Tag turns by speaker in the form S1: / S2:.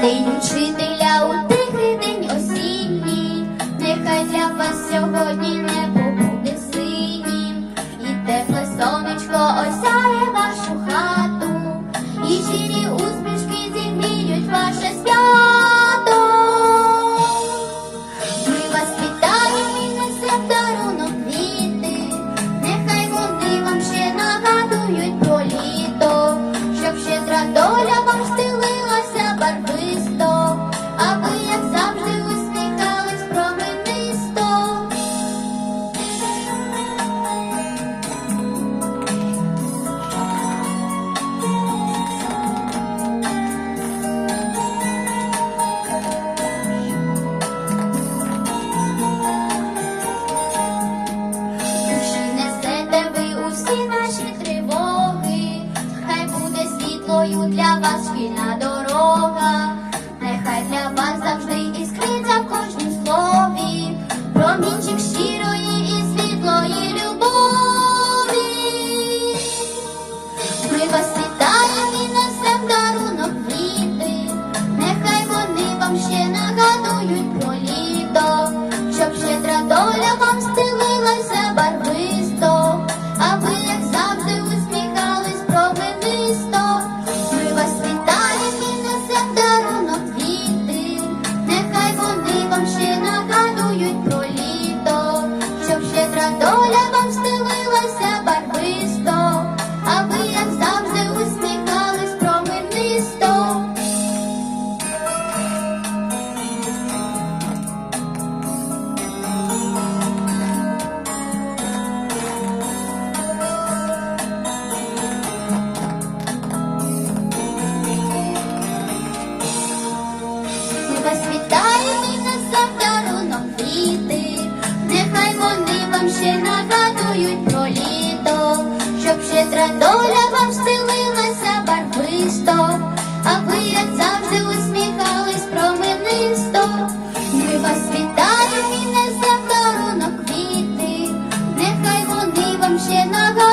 S1: День учителя у тихий день осінній, нехай для вас сьогодні небо світлою для вас вільна дорога, нехай для вас завжди вас мене за дарунок діти, нехай вони вам ще нагадують про літо, щоб щедра доля вам стелилася барвисто, а ви, як завжди, усміхались променисто. Ми вас мене за дарунок квіти, нехай вони вам ще нагадують.